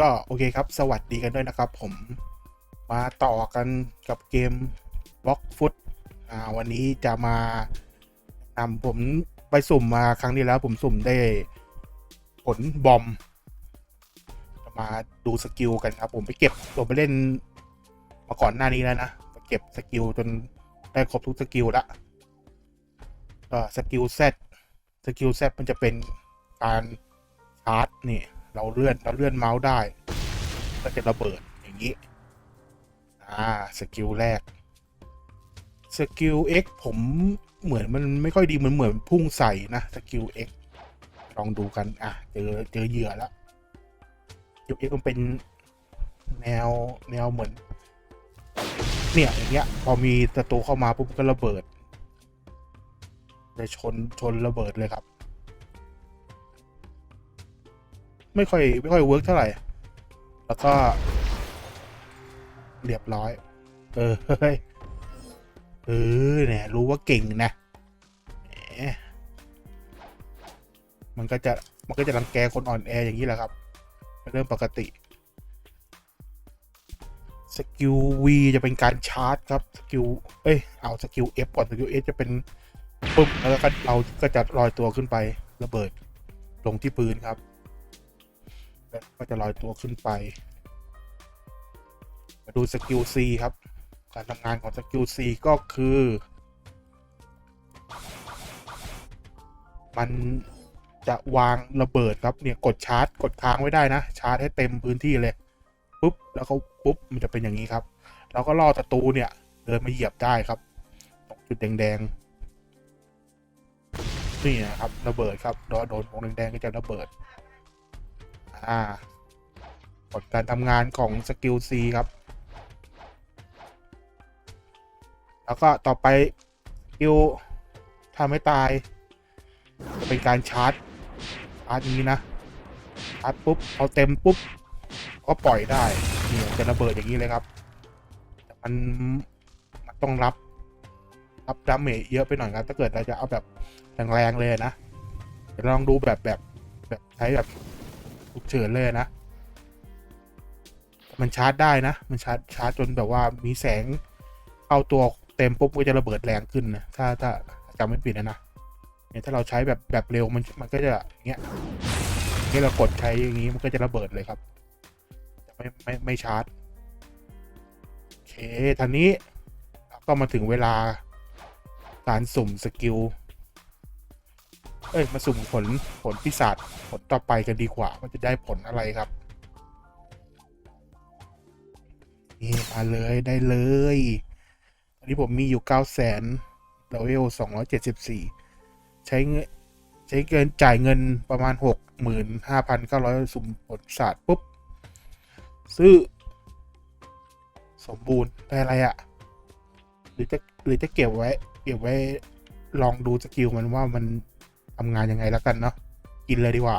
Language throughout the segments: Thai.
ก็โอเคครับ สวัสดีกันด้วยนะครับผมมาต่อกันกับเกม b ล็อกฟุตอ่าวันนี้จะมานำผมไปสุ่มมาครั้งที่แล้ว ผมสุ่มได้ผลบอม มาดูสกิลกันครับ ผมไปเก็บผมไปเล่นมาก่อนหน้านี้แล้วนะไปเก็บสกิลจนได้ครบทุกสกิลละก็สกิลเซตสกิลเซตมันจะเป็นการชาร์จนี่ เราเลื่อนเราเลื่อนเมาส์ได้ก็จะระเบิดอย่างนี้ อ่า สกิลแรก สกิล X ผมเหมือนมันไม่ค่อยดีเหมันเหมือนพุ่งใส่นะ สกิล X ลองดูกัน อะ เจอเจอเหยื่อแล้วสกิล X มันเป็นแนวแนวเหมือน เนี่ยอย่างเงี้ย พอมีศัตรูเข้ามาปุ๊บก็ระเบิดเลยชนชนระเบิดเลยครับ ไม่ค่อยไม่ค่อยเวิร์กเท่าไหร่ แล้วก็ เรียบร้อย เออเฮ้ยเออเนี่ยรู้ว่าเก่งนะมันก็จะมันก็จะรังแกคนอ่อนแออย่างนี้แหละครับเป็นเรื่องปกติสกิล V จะเป็นการชาร์จครับสกิลเอ้ยเอาสกิล F ก่อนสกิล F จะเป็นปุ๊บแล้วก็เราก็จะลอยตัวขึ้นไประเบิดลงที่พื้นครับ แล้วก็จะลอยตัวขึ้นไป มาดูสกิล C ครับ การทำงานของสกิล C ก็คือ มันจะวางระเบิดครับเนี่ยกดชาร์จ กดค้างไว้ได้นะ ชาร์จให้เต็มพื้นที่เลยปุ๊บแล้วก็ปุ๊บมันจะเป็นอย่างนี้ครับ แล้วก็ล่อศัตรูเนี่ยเดินมาเหยียบได้ครับตรงจุดแดงๆนี่นะครับระเบิดครับโดนโดนวงแดงๆก็จะระเบิด อ่ากฎการทำงานของสกิล C ครับ แล้วก็ต่อไปสกิลทำให้ตาย จะเป็นการชาร์จชาร์จนี้นะชาร์จปุ๊บเอาเต็มปุ๊บ ก็ปล่อยได้นี่จะระเบิดอย่างนี้เลยครับมันมันต้องรับรับดาเมจเยอะไปหน่อยครับ ถ้าเกิดเราจะเอาแบบแรงๆเลยนะเดี๋ยวลองดูแบบแบบแบบใช้แบบ ฉุกเฉินเลยนะ มันชาร์จได้นะ มันชาร์จชาร์จจนแบบว่ามีแสงเข้าตัวเต็มปุ๊บก็จะระเบิดแรงขึ้นนะถ้าถ้าจำไม่ผิดนะนะเนี่ยถ้าเราใช้แบบแบบเร็วมันมันก็จะอย่างเงี้ยอย่เงี้ยเรากดใช้อย่างงี้มันก็จะระเบิดเลยครับจะไม่ไม่ไม่ชาร์จโอเคทีนี้ก็มาถึงเวลาการสุ่มสกิล เอ้ย มาสุ่มผลผลพิศาจผลต่อไปกันดีกว่าว่าจะได้ผลอะไรครับ นี่มาเลยได้เลย อันนี้ผมมีอยู่เก้าแสนเลเวลสองร้อยเจ็ดสิบสี่ใช้เงินใช้เกินจ่ายเงินประมาณหกหมื่นห้าพันเก้าร้อยสุ่มผลศาสตร์ปุ๊บ ซื้อ สมบูรณ์ได้อะไรอะ่ะหรือจะหรือจะเก็บไว้ เก็บไว้ลองดูสกิลมันว่ามัน ทำงานยังไงแล้วกันเนาะกินเลยดีกว่า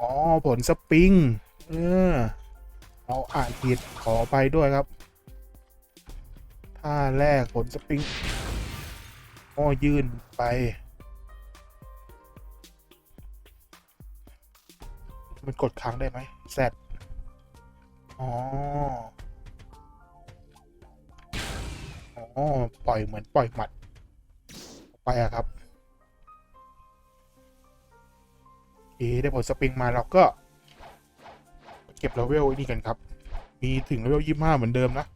อ๋อ ผลสปริง เออเราอ่านผิดขอไปด้วยครับ ท่าแรกผลสปริงอ้อยื่นไป มันกดค้างได้ไหมแซดอ๋อ อ๋อปล่อยเหมือนปล่อยหมัด ไปอะครับโอเคได้ผลสปริงมาเราก็ เก็บเลเวลนี่กันครับ มีถึงเลเวลยี่ห้าเหมือนเดิมนะ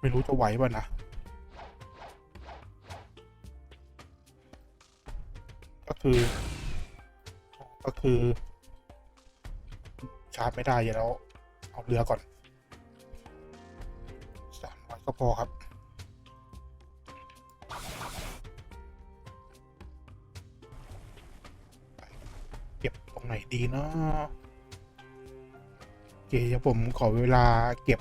ไม่รู้จะไหวป่ะนะก็คือ ก็คือ ชาร์จไม่ได้อยู่แล้ว เอาเรือก่อน ก็พอครับ เก็บตรงไหนดีเนาะโอเคเดี๋ยวผมขอเวลาเก็บ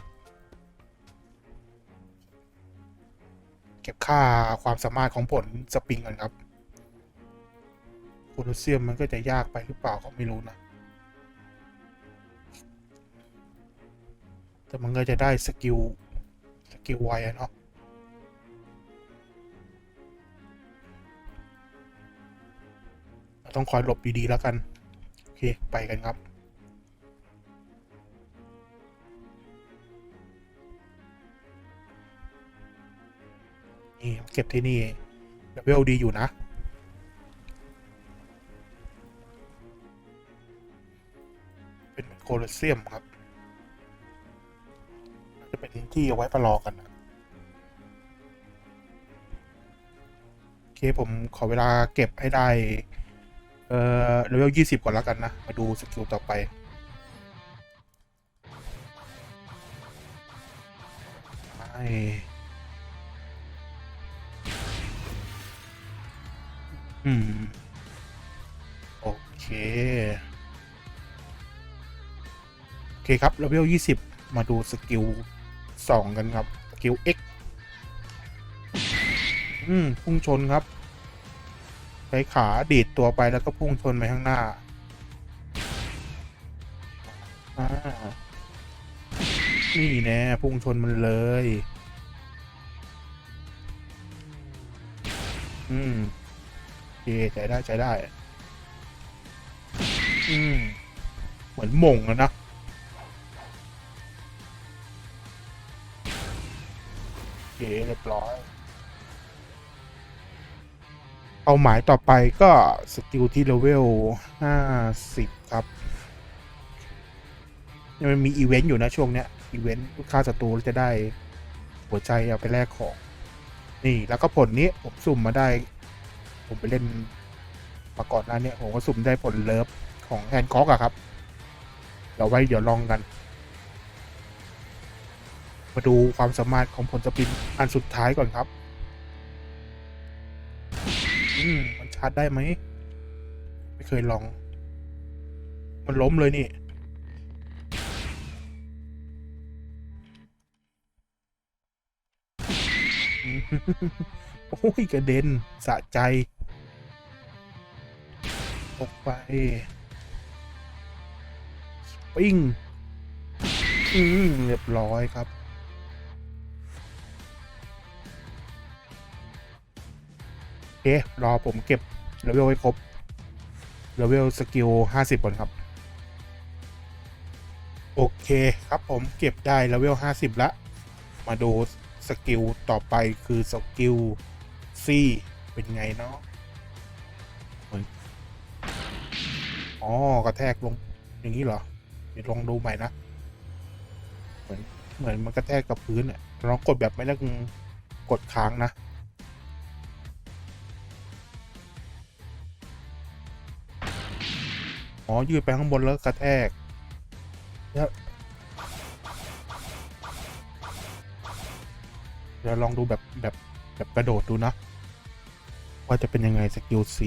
เก็บค่าความสามารถของผลสปริงก่อนครับโคลอเซียมมันก็จะยากไปหรือเปล่าก็ไม่รู้นะ แต่มันก็จะได้สกิล กิลไวอะเนาะต้องคอยหลบดี ๆ แล้วกัน โอเค ไปกันครับ นี่เก็บที่นี่เลเวลดีอยู่นะ เป็นเหมือนโคลอสเซียมครับ น่าจะเป็นที่เอาไว้ประลองกันนะโอเคผมขอเวลาเก็บให้ได้ เอ่อเลเวลยี่สิบก่อนแล้วกันนะ มาดูสกิลต่อไปไม่อืม โอเคโอเคครับเลเวลยี่สิบมาดูสกิล สองกันครับสกิล X อืมพุ่งชนครับใช้ขาดีดตัวไปแล้วก็พุ่งชนไปข้างหน้าอ่านี่แน่พุ่งชนมันเลย อืมโอเคใจได้ใจได้ อืม เหมือนหม่งอะนะ เคเรียบร้อยเป้าหมายต่อไปก็สกิลที่เลเวลห้าสิบครับยังมันมีอีเวนต์อยู่นะช่วงเนี้ยอีเวนต์ฆ่าศัตรูจะได้หัวใจเอาไปแลกของ นี่แล้วก็ผลนี้ผมสุ่มมาได้ ผมไปเล่นมาก่อนหน้าเนี้ผมก็สุ่มได้ผลเลิฟของแฮนคอกอะครับเดี๋ยวไว้เดี๋ยวลองกัน มาดูความสามารถของผลสปินอันสุดท้ายก่อนครับ อืม มันชาร์จได้ไหม ไม่เคยลอง มันล้มเลยนี่ โอ้ย กระเด็น สะใจออกไป ปิ้ง อืม เรียบร้อยครับ เครอผมเก็บเลเวลให้ครบเลเวลสกิลห้าสิบก่อนครับ โอเคครับผมเก็บได้เลเวลห้าสิบละ มาดูสกิลต่อไปคือสกิล C เป็นไงเนาะอ๋อกระแทกลงอย่างนี้เหรอ เดี๋ยวลองดูใหม่นะ เหมือนเหมือนมันกระแทกกับพื้นอะลองกดแบบไม่ต้องกดค้างนะ อ๋อ ยืดไปข้างบนแล้วกระแทกแล้วเดี๋ยวลองดูแบบแบบแบบกระโดดดูนะ ว่าจะเป็นยังไงสกิล C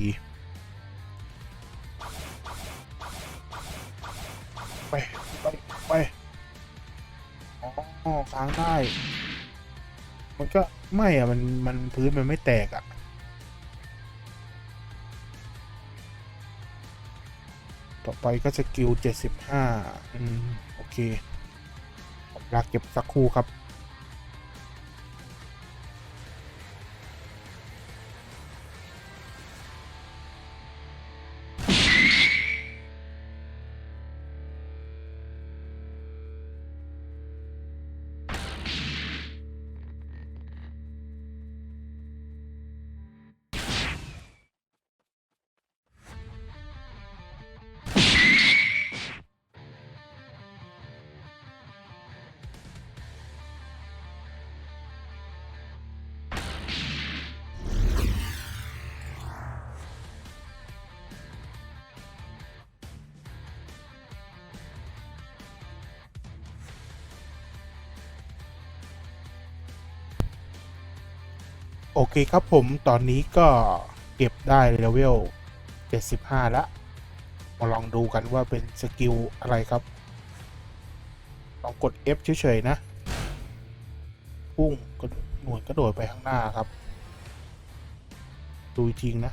ไปไปไปอ๋อค้างได้ มันก็ไม่อะมันมันพื้นมันไม่แตกอะ ไปก็สกิลเจ็ดสิบห้าอืมโอเคผมลากเก็บสักครู่ครับ โอเคครับผมตอนนี้ก็เก็บได้เลเวล 75แล้วมาลองดูกันว่าเป็นสกิลอะไรครับ ลองกด F เฉยๆนะ พุ่งกระหน่วยกระโดดไปข้างหน้าครับ ดูจริงนะ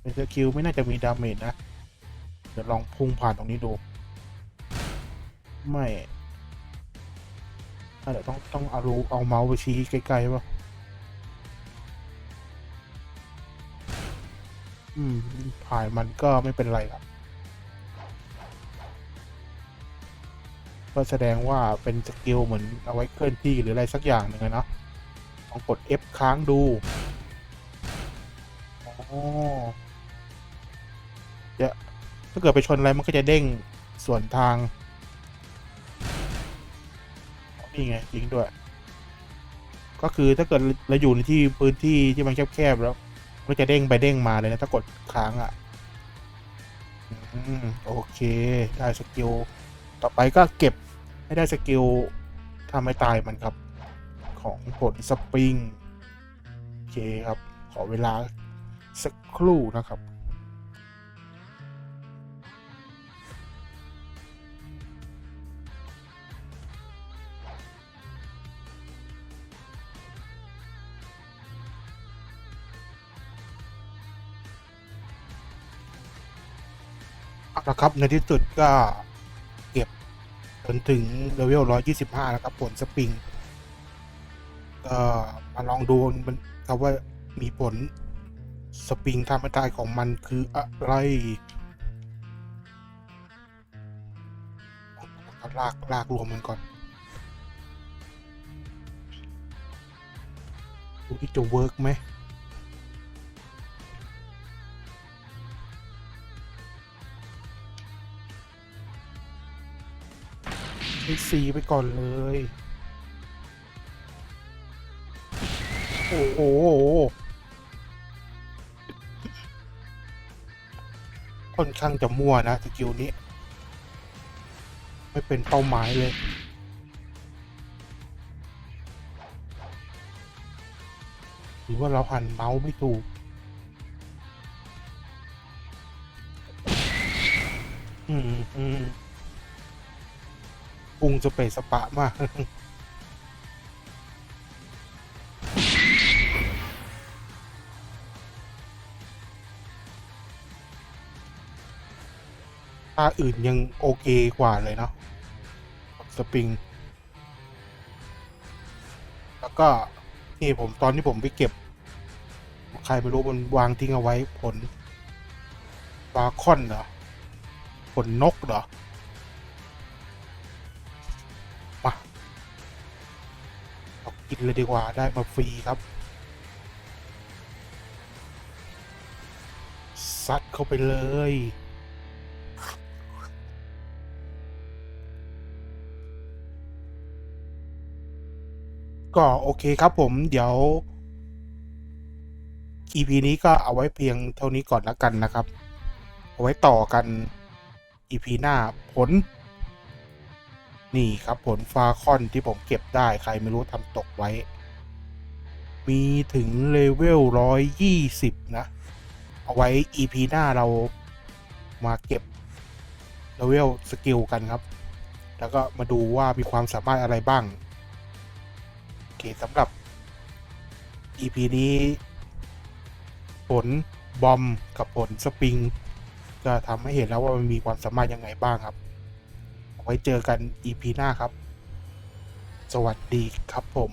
เป็นสกิลไม่น่าจะมีดาเมจนะ เดี๋ยวลองพุ่งผ่านตรงนี้ดู ไม่ เดี๋ยวต้องต้องเอารูเอาเมาส์ไปชี้ใกล้ๆป่ะอืมผ่านมันก็ไม่เป็นไรครับก็แสดงว่าเป็นสกิลเหมือนเอาไว้เคลื่อนที่หรืออะไรสักอย่างหนึ่งนะลองกด F ค้างดูอ๋อเดี๋ยวถ้าเกิดไปชนอะไรมันก็จะเด้งส่วนทาง นี่ไงจริงด้วย ก็คือถ้าเกิดเราอยู่ในที่พื้นที่ที่มันแคบๆแล้วมันจะเด้งไปเด้งมาเลยนะถ้ากดค้างอะโอเค ได้สกิล ต่อไปก็เก็บให้ได้สกิลทำให้ตายมันครับ ของผลสปริง โอเคครับ ขอเวลาสักครู่นะครับ เอาละครับในที่สุดก็เก็บจนถึงเลเวล 125แล้วครับ ผลสปริงก็มาลองดูมันครับว่ามีผลสปริงทำให้ตายของมันคืออะไรลากลากรวมมันก่อนดูที่จะเวิร์กไหม ใช้ซีไปก่อนเลย โอ้โหค่อนข้างจะมั่วนะสกิลนี้ ไม่เป็นเป้าหมายเลยหรือว่าเราหันเมาส์ไม่ถูก อืมอืม ปุงสเปซสปะมากท่าอื่นยังโอเคกว่าเลยเนาะสปริง แล้วก็นี่ผมตอนที่ผมไปเก็บ ใครไม่รู้มันวางทิ้งเอาไว้ผลบาคอนเหรอ ผลนกเหรอ กินเลยดีกว่าได้มาฟรีครับซัดเข้าไปเลย ก็โอเคครับผมเดี๋ยว EP นี้ก็เอาไว้เพียงเท่านี้ก่อนแล้วกันนะครับ เอาไว้ต่อกัน EP หน้าผล นี่ครับผลฟาคอนที่ผมเก็บได้ใครไม่รู้ทำตกไว้ มีถึงเลเวลร้อยยี่สิบนะ เอาไว้ EP หน้าเรามาเก็บเลเวลสกิลกันครับ แล้วก็มาดูว่ามีความสามารถอะไรบ้าง โอเคสำหรับ EP นี้ผลบอมกับผลสปริงก็ทำให้เห็นแล้วว่ามันมีความสามารถยังไงบ้างครับ ไว้เจอกัน EP หน้าครับ สวัสดีครับผม